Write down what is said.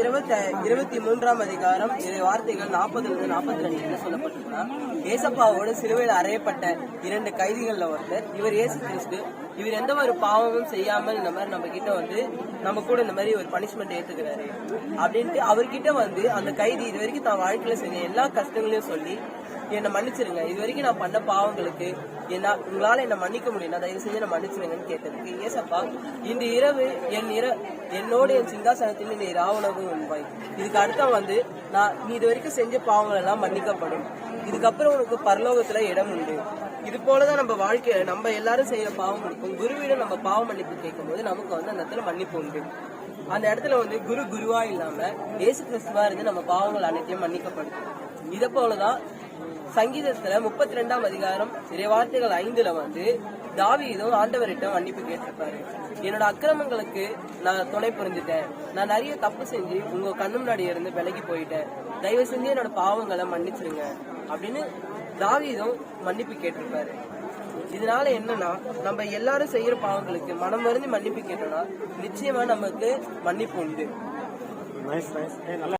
இருபத்தி இருபத்தி மூன்றாம் அதிகாரம் வார்த்தைகள் நாற்பதுல இருந்து நாற்பத்தி ரெண்டு என்ன சொல்லப்பட்டிருக்குன்னா ஏசப்பாவோட சிலுவையில் அறையப்பட்ட இரண்டு கைதிகள்ல ஒருத்தர். இவர் ஏசு கிறிஸ்து. இவர் எந்த ஒரு பாவமும் செய்யாமல் இந்த மாதிரி நம்ம கிட்ட வந்து நம்ம கூட இந்த மாதிரி ஒரு பனிஷ்மெண்ட் ஏத்துக்கிறாரு. அப்படின்ட்டு அவர்கிட்ட வந்து அந்த கைதி இது வரைக்கும் தான் வாழ்க்கையில செஞ்ச எல்லா கஷ்டங்களையும் சொல்லி என்னை மன்னிச்சிருங்க. இது வரைக்கும் நான் பண்ண பாவங்களுக்கு என்ன உங்களால என்னை மன்னிக்க முடியும் தயவு செஞ்சு என்னை மன்னிச்சிருங்கன்னு கேட்டதுக்கு ஏசப்பா இந்த இரவு என் இர என்னோட என் சிங்காசனத்தில் நீ ராவணகம் உண்பாய் இதுக்கு அடுத்தம் வந்து நான் நீ இது வரைக்கும் செஞ்ச பாவங்கள் எல்லாம் மன்னிக்கப்படும். இதுக்கப்புறம் உனக்கு பரலோகத்துல இடம் உண்டு. இது போலதான் நம்ம வாழ்க்கையில நம்ம எல்லாரும் செய்யற பாவங்களுக்கும் குருவிடம் நம்ம பாவ மன்னிப்பு கேட்கும்போது நமக்கு வந்து அந்த இடத்துல மன்னிப்பு உண்டு. அந்த இடத்துல வந்து குரு குருவா இல்லாம இயேசு கிறிஸ்துவா இருந்து நம்ம பாவங்கள் அனைத்தையும் மன்னிக்கப்படும் இதை போலதான் சங்கீதத்துல முப்பத்தி ரெண்டாம் அதிகாரம் வார்த்தைகள் ஐந்துல வந்து தாவீதும் ஆண்டவரிடம் மன்னிப்பு கேட்டிருப்பாரு. என்னோட அக்கிரமங்களுக்கு நான் துணை புரிஞ்சுட்டேன். நான் நிறைய தப்பு செஞ்சு உங்க கண்ணு முன்னாடி இருந்து விலகி போயிட்டேன். தயவு செஞ்சு என்னோட பாவங்களை மன்னிச்சிருங்க அப்படின்னு தாவீதும் மன்னிப்பு கேட்டிருப்பாரு. இதனால என்னன்னா நம்ம எல்லாரும் செய்யற பாவங்களுக்கு மனம் மருந்து மன்னிப்பு கேட்டோம்னா நிச்சயமா நமக்கு மன்னிப்பு உண்டு.